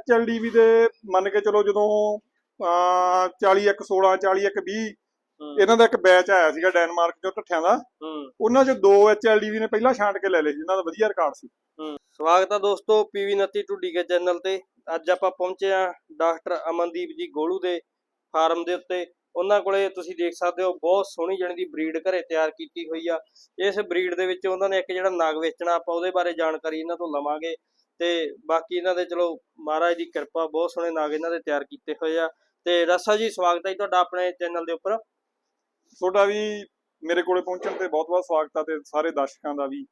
ਐਚਐਲਡੀਵੀ ਦੇ ਮੰਨ ਕੇ ਚਲੋ ਜਦੋਂ ਅਹ 40 ਇੱਕ 16 40 ਇੱਕ 20 ਹੂੰ। ਇਹਨਾਂ ਦਾ ਇੱਕ ਬੈਚ ਆਇਆ ਸੀਗਾ ਡੈਨਮਾਰਕ ਚੋਂ ਢੱਠਿਆਂ ਦਾ। ਉਹਨਾਂ ਚੋਂ ਦੋ ਐਚਐਲਡੀਵੀ ਨੇ ਪਹਿਲਾਂ ਛਾਂਟ ਕੇ ਲੈ ਲਏ ਜਿਨ੍ਹਾਂ ਦਾ ਵਧੀਆ ਰਿਕਾਰਡ ਸੀ। ਸਵਾਗਤ ਹੈ ਦੋਸਤੋ ਪੀਵੀ 29 ਟੂਡੀ ਕੇ ਚੈਨਲ ਤੇ। ਅੱਜ ਆਪਾਂ ਪਹੁੰਚੇ ਆ ਡਾਕਟਰ ਅਮਨਦੀਪ ਜੀ ਗੋਲੂ ਦੇ ਫਾਰਮ ਦੇ ਉੱਤੇ। ਉਹਨਾਂ ਕੋਲੇ ਤੁਸੀਂ ਦੇਖ ਸਕਦੇ ਹੋ ਬਹੁਤ ਸੋਹਣੀ ਜਣੀ ਦੀ ਬਰੀਡ ਘਰੇ ਤਿਆਰ ਕੀਤੀ ਹੋਈ ਆ। ਇਸ ਬਰੀਡ ਦੇ ਵਿੱਚ ਉਹਨਾਂ ਨੇ ਇੱਕ ਜਿਹੜਾ ਨਾਗ ਵੇਚਣਾ ਆਪਾਂ ਉਹਦੇ ਬਾਰੇ ਜਾਣਕਾਰੀ ਇਹਨਾਂ ਤੋਂ ਲਵਾਂਗੇ। ਤੇ ਬਾਕੀ ਇਹਨਾਂ ਦੇ ਚਲੋ ਮਹਾਰਾਜ ਦੀ ਕਿਰਪਾ ਬਹੁਤ ਸੋਹਣੇ ਨਾਗ ਇਹਨਾਂ ਦੇ ਤਿਆਰ ਕੀਤੇ ਹੋਏ ਆ। ਤੇ ਰਸਾ ਜੀ ਸਵਾਗਤ ਹੈ ਤੁਹਾਡਾ ਆਪਣੇ ਚੈਨਲ ਦੇ ਉੱਪਰ। ਤੁਹਾਡਾ ਵੀ ਮੇਰੇ ਕੋਲੇ ਪਹੁੰਚਣ ਤੇ ਬਹੁਤ ਬਹੁਤ ਸਵਾਗਤ ਆ ਤੇ ਸਾਰੇ ਦਰਸ਼ਕਾਂ ਦਾ ਵੀ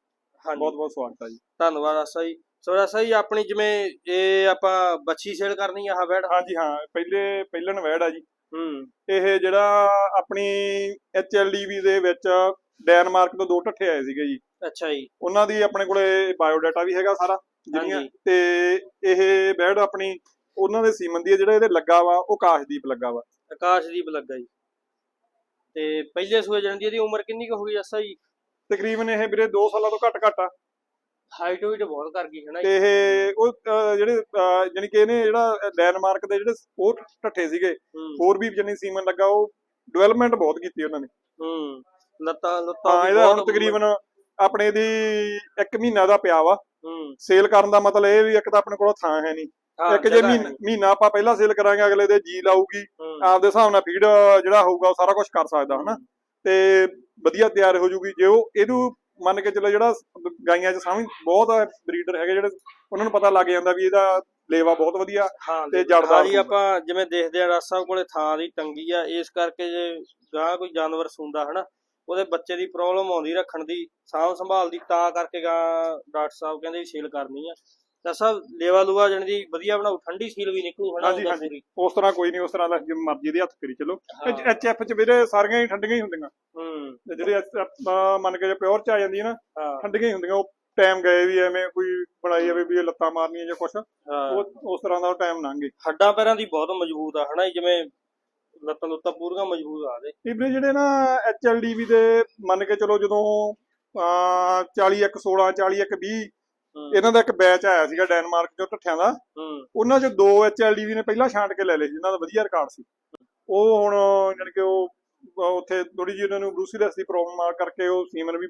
ਬਹੁਤ ਬਹੁਤ ਸਵਾਗਤ ਆ ਜੀ। ਧੰਨਵਾਦ ਰਸਾ ਜੀ। ਸੋ ਰਸਾ ਜੀ ਆਪਣੀ ਜਿਵੇਂ ਇਹ ਆਪਾਂ ਬੱਚੀ ਸੇਲ ਕਰਨੀ ਆ ਆਹ ਵੈੜ ਹਾਂਜੀ ਹਾਂ ਪਹਿਲੇ ਪਹਿਲਨ ਵੈੜ ਆ ਜੀ। ਹੂੰ। ਇਹ ਜਿਹੜਾ ਆਪਣੀ ਐਚਐਲਡੀਵੀ ਦੇ ਵਿੱਚ ਡੈਨਮਾਰਕ ਤੋਂ ਦੋ ਢੱਠੇ ਆਏ ਸੀਗੇ ਜੀ। ਅੱਛਾ ਜੀ। ਉਹਨਾਂ ਦੀ ਆਪਣੇ ਕੋਲੇ ਬਾਇਓਡਾਟਾ ਵੀ ਹੈਗਾ ਸਾਰਾ। ਜਿਹੜੀਆਂ। ਤੇ ਇਹ ਬੈਡ ਆਪਣੀ ਉਹਨਾਂ ਦੇ ਸੀਮਨ ਦੀ ਜਿਹੜਾ ਇਹਦੇ ਲੱਗਾ ਵਾ ਉਹ ਕਾਸ਼ਦੀਪ ਲੱਗਾ ਵਾ। ਆਕਾਸ਼ਦੀਪ ਲੱਗਾ ਜੀ। ਤੇ ਪਹਿਲੇ ਸੂਏ ਜਣ ਦੀ ਇਹਦੀ ਉਮਰ ਕਿੰਨੀ ਕੁ ਹੋ ਗਈ ਅਸਾ ਜੀ? ਤਕਰੀਬਨ ਇਹ ਵੀਰੇ 2 ਸਾਲਾਂ ਤੋਂ ਘੱਟ ਘੱਟ ਆ। ਹਾਈਟ ਵੀ ਬਹੁਤ ਕਰ ਗਈ ਹੈ ਨਾ ਤੇ ਇਹ ਉਹ ਜਿਹੜੇ ਜਾਣੀ ਕਿ ਇਹਨੇ ਜਿਹੜਾ ਡੈਨਮਾਰਕ ਦੇ ਜਿਹੜੇ ਉਹ ਢੱਠੇ ਸੀਗੇ ਹੋਰ ਵੀ ਜਾਨੀ ਸੀਮਨ ਲੱਗਾ ਉਹ ਡਿਵੈਲਪਮੈਂਟ ਬਹੁਤ ਕੀਤੀ ਉਹਨਾਂ ਨੇ। ਹੂੰ। ਲੱਤਾਂ ਲੱਤਾਂ ਹਾਂ ਇਹਦਾ ਹੁਣ ਤਕਰੀਬਨ ਆਪਣੇ ਦੀ 1 ਮਹੀਨਾ ਦਾ ਪਿਆ ਵਾ। ਸੇਲ ਕਰਨ ਦਾ ਮਤਲਬ ਇਹ ਵੀ ਇੱਕ ਤਾਂ ਆਪਣੇ ਕੋਲ ਥਾਂ ਹੈ ਨਹੀਂ। ਇੱਕ ਜੇ ਮਹੀਨਾ ਆਪਾਂ ਪਹਿਲਾਂ ਸੇਲ ਕਰਾਂਗੇ ਅਗਲੇ ਦੇ ਜੀ ਲਾਊਗੀ। ਆਪਦੇ ਹਿਸਾਬ ਨਾਲ ਫੀਡ ਜਿਹੜਾ ਹੋਊਗਾ ਉਹ ਸਾਰਾ ਕੁਝ ਕਰ ਸਕਦਾ ਹਨਾ? ਤੇ ਵਧੀਆ ਤਿਆਰ ਹੋ ਜੂਗੀ। ਜੇ ਉਹ ਇਹਨੂੰ ਮੰਨ ਕੇ ਚੱਲੋ ਜਿਹੜਾ ਗਾਈਆਂ 'ਚ ਸਮਝ ਬਹੁਤ ਬਰੀਡਰ ਹੈਗੇ ਜਿਹੜੇ ਉਹਨਾਂ ਨੂੰ ਪਤਾ ਲੱਗ ਜਾਂਦਾ ਵੀ ਇਹਦਾ ਲੇਵਾ ਬਹੁਤ ਵਧੀਆ ਤੇ ਜੜਦਾ ਹਾਂ ਜੀ। ਆਪਾਂ ਜਿਵੇਂ ਦੇਖਦੇ ਆ ਰਾਸਾ ਕੋਲੇ ਥਾਂ ਦੀ ਤੰਗੀ ਆ ਇਸ ਕਰਕੇ ਜੇ ਗਾਂ ਕੋਈ ਜਾਨਵਰ ਸੂੰਦਾ ਹਨਾ? ਉਹਦੇ ਬੱਚੇ ਦੀ ਪ੍ਰੋਬਲਮ ਆਉਂਦੀ ਰੱਖਣ ਦੀ ਸਾਂਭ ਸੰਭਾਲ ਦੀ ਤਾਂ ਕਰਕੇ ਗਾਂ ਡਾਕਟਰ ਸਾਹਿਬ ਕਹਿੰਦੇ ਸੀਲ ਕਰਨੀ ਆ। ਤਾਂ ਸਭ ਲੇਵਾ ਲੂਆ ਜਣ ਦੀ ਵਧੀਆ ਬਣਾਉ ਠੰਡੀ ਸੀਲ ਵੀ ਨਿਕਲੂ ਹਨਾ ਹਾਂਜੀ। ਉਸ ਤਰ੍ਹਾਂ ਕੋਈ ਨਹੀਂ ਉਸ ਤਰ੍ਹਾਂ ਦਾ ਜਿਵੇਂ ਮਰਜ਼ੀ ਦੇ ਹੱਥ ਕਰੀ ਚਲੋ। ਐਚ ਐਫ 'ਚ ਵੀਰੇ ਸਾਰੀਆਂ ਹੀ ਠੰਡੀਆਂ ਹੀ ਹੁੰਦੀਆਂ। ਹੂੰ। ਤੇ ਜਿਹੜੇ ਆਪਾਂ ਮੰਨ ਕੇ ਜੇ ਪਿਓਰ 'ਚ ਆ ਜਾਂਦੀ ਹੈ ਨਾ ਠੰਡੀਆਂ ਹੀ ਹੁੰਦੀਆਂ ਉਹ ਟਾਈਮ ਗਏ ਵੀ ਐਵੇਂ ਕੋਈ ਬਣਾਈ ਜਾਵੇ ਵੀ ਇਹ ਲੱਤਾਂ ਮਾਰਨੀਆਂ ਜਾਂ ਕੁਛ। ਉਹ ਉਸ ਤਰ੍ਹਾਂ ਦਾ ਟਾਈਮ ਲੰਘ ਗਏ ਹੱਡਾਂ ਪੈਰਾਂ ਦੀ ਬਹੁਤ ਮਜ਼ਬੂਤ ਆ ਹਨਾ ਜਿਵੇਂ ਲੱਤਾਂ ਲੁੱਤਾਂ ਪੂਰੀਆਂ ਮਜ਼ਬੂਤ ਆ ਦੇ ਇਹ ਵੀਰੇ ਜਿਹੜੇ ਨਾ ਐਚਐਲਡੀਵੀ ਦੇ ਮੰਨ ਕੇ ਚਲੋ ਜਦੋਂ ਅਹ 40 ਇੱਕ 16 40 ਇੱਕ 20 ਹੂੰ। ਇਹਨਾਂ ਦਾ ਇੱਕ ਬੈਚ ਆਇਆ ਸੀਗਾ ਡੈਨਮਾਰਕ ਚੋਂ ਢੱਠਿਆਂ ਦਾ। ਹੂੰ। ਉਹਨਾਂ ਚੋਂ ਦੋ ਐਚਐਲਡੀਵੀ ਨੇ ਪਹਿਲਾਂ ਛਾਂਟ ਕੇ ਲੈ ਲਏ ਜਿਨ੍ਹਾਂ ਦਾ ਵਧੀਆ ਰਿਕਾਰਡ ਸੀ। ਉਹ ਹੁਣ ਜਾਣੀ ਕਿ ਉਹ ਉੱਥੇ ਥੋੜੀ ਜਿਹੀ ਉਹਨਾਂ ਨੂੰ ਬਰੂਸੀਲੈਸ ਦੀ ਪ੍ਰੋਬਲਮ ਕਰਕੇ ਉਹ ਸੀਮਨ ਵੀ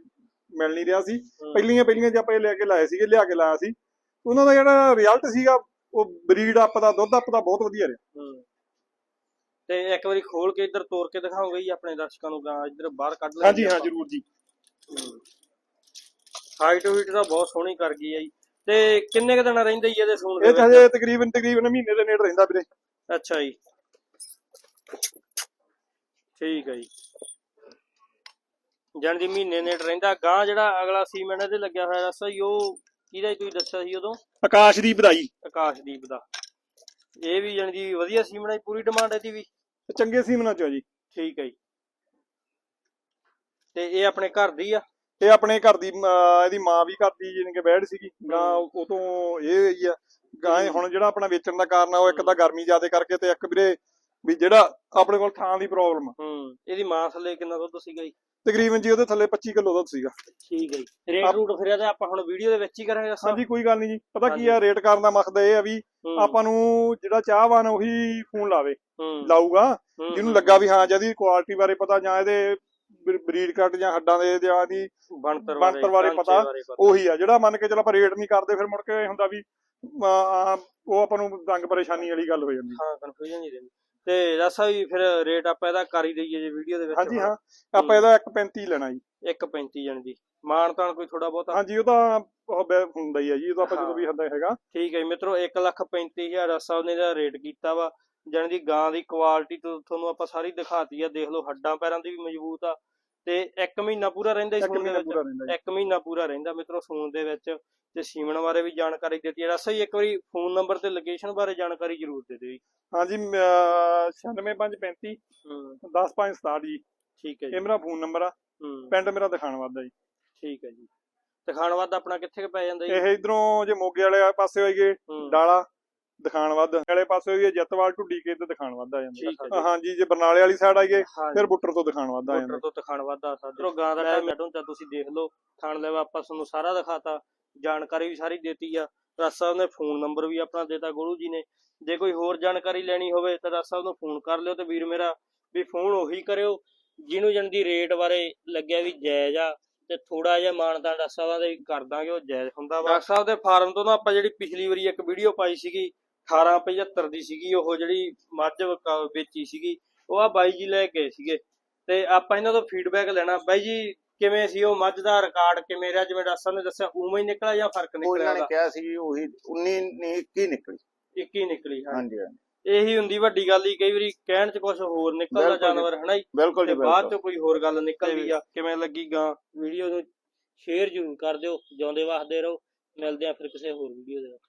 ਮਿਲ ਨਹੀਂ ਰਿਹਾ ਸੀ। ਪਹਿਲੀਆਂ ਪਹਿਲੀਆਂ ਜੇ ਆਪਾਂ ਇਹ ਲੈ ਕੇ ਲਾਏ ਸੀਗੇ ਲਿਆ ਕੇ ਲਾਇਆ ਸੀ। ਉਹਨਾਂ ਦਾ ਜਿਹੜਾ ਰਿਜ਼ਲਟ ਸੀਗਾ ਉਹ ਬਰੀਡ ਅਪ ਦਾ ਦੁੱਧ ਅਪ ਦਾ ਬਹੁਤ ਵਧੀਆ ਰਿਹਾ। ਹੂੰ। ਤੇ ਇੱਕ ਵਾਰੀ ਖੋਲ ਕੇ ਇੱਧਰ ਤੋੜ ਕੇ ਦਿਖਾਓਗੇ ਜੀ ਆਪਣੇ ਦਰਸ਼ਕਾਂ ਨੂੰ ਗਾਂ ਇੱਧਰ ਬਾਹਰ ਕੱਢ ਲੈ ਹਾਂਜੀ ਹਾਂ ਜਰੂਰ ਜੀ। ਹਾਈਟ ਵੀਟ ਤਾਂ ਬਹੁਤ ਸੋਹਣੀ ਕਰ ਗਈ ਹੈ ਜੀ। ਤੇ ਕਿੰਨੇ ਕ ਦਿਨ ਰਹਿੰਦੇ ਜੀ ਇਹਦੇ ਸੂਣ ਦੇ ਇਹ ਤਾਂ ਹਜੇ ਤਕਰੀਬਨ ਤਕਰੀਬਨ ਮਹੀਨੇ ਦੇ ਨੇੜੇ ਰਹਿੰਦਾ ਵੀਰੇ। ਅੱਛਾ ਜੀ। ਠੀਕ ਹੈ ਜੀ। ਜਾਣ ਦੀ ਮਹੀਨੇ ਨੇੜ ਰਹਿੰਦਾ। ਗਾਂ ਜਿਹੜਾ ਅਗਲਾ ਸੀਮੈਂਟ ਇਹਦੇ ਲੱਗਿਆ ਹੋਇਆ ਰਸਾ ਜੀ ਉਹ ਕਿਹਦਾ ਜੀ ਤੁਸੀਂ ਦੱਸਿਆ ਸੀ ਉਦੋਂ? ਆਕਾਸ਼ ਦੀ ਵਧਾਈ ਆਕਾਸ਼ਦੀਪ ਦਾ। ਇਹ ਵੀ ਜਾਣੀ ਦੀ ਵਧੀਆ ਸੀਮੈਂਟ ਦੀ ਪੂਰੀ ਡਿਮਾਂਡ ਇਹਦੀ ਵੀ। ਚੰਗੇ ਸੀਮਨਾਂ ਚੋਂ ਜੀ। ਠੀਕ ਹੈ ਜੀ। ਤੇ ਇਹ ਆਪਣੇ ਘਰ ਦੀ ਆ? ਇਹ ਆਪਣੇ ਘਰ ਦੀ ਇਹਦੀ ਮਾਂ ਵੀ ਘਰ ਦੀ ਜਾਣੀ ਕਿ ਬੈੜ ਸੀਗੀ। ਗਾਂ ਉਹ ਤੋਂ ਇਹ ਆ। ਗਾਂ ਹੁਣ ਜਿਹੜਾ ਆਪਣਾ ਵੇਚਣ ਦਾ ਕਾਰਨ ਆ ਉਹ ਇੱਕ ਤਾਂ ਗਰਮੀ ਜ਼ਿਆਦਾ ਕਰਕੇ ਤੇ ਇੱਕ ਵੀਰੇ ਵੀ ਜਿਹੜਾ ਆਪਣੇ ਕੋਲ ਥਾਂ ਦੀ ਪ੍ਰੋਬਲਮ ਆ। ਹੂੰ। ਇਹਦੀ ਮਾਂ ਥੱਲੇ ਕਿੰਨਾ ਦੁੱਧ ਸੀਗਾ ਜੀ? ਤਕਰੀਬਨ ਜੀ ਉਹਦੇ ਥੱਲੇ 25 ਕਿਲੋ ਦੁੱਧ ਸੀਗਾ। ਠੀਕ ਹੈ ਜੀ। ਰੇਟ ਰੂਟ ਫਿਰ ਇਹਦਾ ਆਪਾਂ ਹੁਣ ਵੀਡੀਓ ਦੇ ਵਿੱਚ ਹੀ ਕਰਾਂਗੇ ਦੱਸੋ। ਹਾਂਜੀ ਕੋਈ ਗੱਲ ਨਹੀਂ ਜੀ। ਪਤਾ ਕੀ ਆ ਰੇਟ ਕਰਨ ਦਾ ਮਕਸਦ ਇਹ ਆ ਵੀ ਹੂੰ, ਆਪਾਂ ਨੂੰ ਜਿਹੜਾ ਚਾਹਵਾਨ ਉਹੀ ਫੋਨ ਲਾਵੇ ਹੂੰ, ਲਾਊਗਾ। ਹੂੰ, ਜਿਹਨੂੰ ਲੱਗਾ ਵੀ ਹਾਂ ਜਿਹਦੀ ਕੁਆਲਿਟੀ ਬਾਰੇ ਪਤਾ ਜਾਂ ਇਹਦੇ ਬਰੀਡ ਕੱਟ ਜਾਂ ਹੱਡਾਂ ਦੇ ਜਾਂ ਦੀ ਬਣਤਰ ਬਾਰੇ ਪਤਾ, ਉਹੀ ਆ। ਜਿਹੜਾ ਮੰਨ ਕੇ ਚਲ ਆਪਾਂ ਰੇਟ ਨਹੀਂ ਕਰਦੇ ਫਿਰ ਮੁੜ ਕੇ ਹੁੰਦਾ ਵੀ ਉਹ ਆਪਾਂ ਨੂੰ ਤੰਗ ਪਰੇਸ਼ਾਨੀ ਵਾਲੀ ਗੱਲ ਹੋ ਜਾਂਦੀ। ਹਾਂ ਕਨਫਿਊਜ਼ਨ ਨਹੀਂ ਰਹਿੰਦੀ। ਤੇ ਦੱਸਾ ਵੀ ਫਿਰ ਰੇਟ ਆਪਾਂ ਇਹਦਾ ਕਰ ਹੀ ਦਈਏ ਜੇ ਵੀਡੀਓ ਦੇ ਵਿੱਚ ਹਾਂਜੀ ਹਾਂ। ਆਪਾਂ ਇਹਦਾ 1.35 ਲੈਣਾ ਜੀ। 1.35 ਜਣ ਦੀ ਮਾਨ ਤਾਨ ਕੋਈ ਥੋੜਾ ਬਹੁਤਾ? ਹਾਂਜੀ ਉਹ ਤਾਂ ਉਹ ਹੁੰਦਾ ਹੀ ਆ ਜੀ ਉਹ ਤਾਂ ਆਪਾਂ ਜਦੋਂ ਵੀ ਹੁੰਦਾ ਹੈਗਾ। ਠੀਕ ਹੈ ਮਿੱਤਰੋ 135000 ਰਸਾ ਉਹਨੇ ਦਾ ਰੇਟ ਕੀਤਾ ਵਾ। ਜਾਣੀ ਦੀ ਗਾਂ ਦੀ ਕੁਆਲਿਟੀ ਤੋਂ ਤੁਹਾਨੂੰ ਆਪਾਂ ਸਾਰੀ ਦਿਖਾਤੀ ਆ। ਦੇਖ ਲਓ ਹੱਡਾਂ ਪੈਰਾਂ ਦੀ ਵੀ ਮਜ਼ਬੂਤ ਆ। ਤੇ 1 ਮਹੀਨਾ ਪੂਰਾ ਰਹਿੰਦਾ ਦੇ ਮਹੀਨਾ ਵਿੱਚ। ਪੂਰਾ ਰਹਿੰਦਾ ਜੀ। ਇੱਕ ਮਹੀਨਾ ਪੂਰਾ ਰਹਿੰਦਾ ਮਿੱਤਰੋ ਸੂਣ ਦੇ ਵਿੱਚ। ਤੇ ਸੀਮਣ ਬਾਰੇ ਵੀ ਜਾਣਕਾਰੀ ਦਿੱਤੀ। ਹੈ ਰਸਾ ਜੀ ਇੱਕ ਵਾਰੀ ਫੋਨ ਨੰਬਰ ਤੇ ਲੋਕੇਸ਼ਨ ਬਾਰੇ ਜਾਣਕਾਰੀ ਜ਼ਰੂਰ ਦੇ ਦਿਓ ਜੀ। ਹਾਂਜੀ ਅਹ, 96535 ਹੂੰ। 10567 ਜੀ। ਠੀਕ ਹੈ ਜੀ। ਇਹ ਮੇਰਾ ਫੋਨ ਨੰਬਰ ਆ। ਪਿੰਡ ਮੇਰਾ ਦਿਖਾਣ ਵਾਦਾ ਜੀ। ਠੀਕ ਹੈ ਜੀ। ਦਿਖਾਣ ਵੱਧ ਆਪਣਾ ਕਿੱਥੇ ਕੁ ਪੈ ਜਾਂਦਾ ਜੀ? ਇਹ ਇਧਰੋਂ ਜੇ ਮੋਗੇ ਵਾਲੇ ਪਾਸੇ ਹੋਈਏ ਹੂੰ। ਡਾਲਾ। ਦਿਖਾਣ ਵੱਧ। ਵਾਲੇ ਪਾਸੇ ਹੋਈਏ ਜੱਤਵਾਲ ਢੁੱਡੀ ਕੇ ਤੇ ਦਿਖਾਣ ਵੱਧ ਆ ਜਾਂਦਾ ਜੀ। ਹਾਂਜੀ ਜੇ ਬਰਨਾਲੇ ਵਾਲੀ ਸਾਈਡ ਆਈਏ ਫਿਰ ਬੁੱਟਰ ਤੋਂ ਦਿਖਾਣ ਵੱਧ ਆ ਜਾਂਦਾ। ਮੋਟਰ ਤੋਂ ਤਖਾਣ ਵਾਧਾ ਸਾਡਰੋ ਗਾਂ ਦਾ ਟਾਈਮ ਤਾਂ ਤੁਸੀਂ ਦੇਖ ਲਓ। ਥਾਣ ਲੈਵਾ ਆਪਾਂ ਤੁਹਾਨੂੰ ਸਾਰਾ ਦਿਖਾਤਾ। ਜਾਣਕਾਰੀ ਵੀ ਸਾਰੀ ਦਿੱਤੀ ਆ। ਡਾਕਟਰ ਸਾਹਿਬ ਨੇ ਫੋਨ ਨੰਬਰ ਵੀ ਆਪਣਾ ਦਿੱਤਾ ਗੋਲੂ ਜੀ ਨੇ। ਜੇ ਕੋਈ ਹੋਰ ਜਾਣਕਾਰੀ ਲੈਣੀ ਹੋਵੇ ਤਾਂ ਡਾਕਟਰ ਸਾਹਿਬ ਨੂੰ ਫੋਨ ਕਰ ਲਿਓ ਤੇ ਵੀਰ ਮੇਰਾ ਵੀ ਫੋਨ ਉਹੀ ਕਰਿਓ। ਜਿਹਨੂੰ ਜਣ ਦੀ ਰੇਟ ਬਾਰੇ ਲੱਗਿਆ ਵੀ ਜਾਇਜ਼ ਆ ਤੇ ਥੋੜਾ ਜਿਹਾ ਮਾਨਤਾ ਡਾਕਟਰ ਸਾਹਿਬਾਂ ਦੇ ਕਰ ਦਾਂਗੇ ਉਹ ਜਾਇਜ਼ ਹੁੰਦਾ ਵਾ। ਡਾਕਟਰ ਸਾਹਿਬ ਦੇ ਫਾਰਮ ਤੋਂ ਨਾ ਆਪਾਂ ਜਿਹੜੀ ਪਿਛਲੀ ਵਾਰੀ ਇੱਕ ਵੀਡੀਓ ਪਾਈ ਸੀਗੀ 1875 ਦੀ ਸੀਗੀ ਉਹ ਜਿਹੜੀ ਮੱਝ ਵੇਚੀ ਸੀਗੀ ਉਹ ਆ ਬਾਈ ਜੀ ਲੈ ਕੇ ਸੀਗੇ। ਤੇ ਆਪਾਂ ਇਹਨਾਂ ਤੋਂ ਫੀਡਬੈਕ ਲੈਣਾ। ਬਾਈ ਜੀ ਕਿਵੇਂ ਸੀ ਉਹ ਮੱਝ ਦਾ ਰਿਕਾਰਡ ਕਿਵੇਂ ਰਿਹਾ? ਜਿਵੇਂ ਡਾਕਟਰ ਨੇ ਦੱਸਿਆ ਉਵੇਂ ਹੀ ਨਿਕਲਿਆ ਜਾਂ ਫ਼ਰਕ ਨਿਕਲਿਆ ਇਹਨਾਂ ਨੇ? ਕਿਹਾ ਸੀ ਵੀ ਉਹੀ 19 ਨਹੀਂ 21 ਨਿਕਲੀ। ਇੱਕ ਹੀ ਨਿਕਲੀ ਹਾਂ। ਹਾਂਜੀ ਹਾਂਜੀ। ਇਹੀ ਹੁੰਦੀ ਵੱਡੀ ਗੱਲ ਹੀ ਕਈ ਵਾਰੀ ਕਹਿਣ ਚ ਕੁਝ ਹੋਰ ਨਿਕਲਦਾ। ਜਾਨਵਰ ਹਨਾ ਜੀ? ਬਿਲਕੁਲ ਤੇ ਜੀ ਬਾਅਦ ਚ ਕੋਈ ਹੋਰ ਗੱਲ ਨਿਕਲਦੀ ਆ। ਕਿਵੇਂ ਲੱਗੀ ਗਾਂ? ਵੀਡੀਓ ਨੂੰ ਸ਼ੇਅਰ ਜ਼ਰੂਰ ਕਰ ਦਿਓ। ਜਿਉਂਦੇ ਵਸਦੇ ਰਹੋ। ਮਿਲਦੇ ਆ ਫਿਰ ਕਿਸੇ ਹੋਰ ਵੀਡੀਓ ਦੇ ਵਿੱਚ।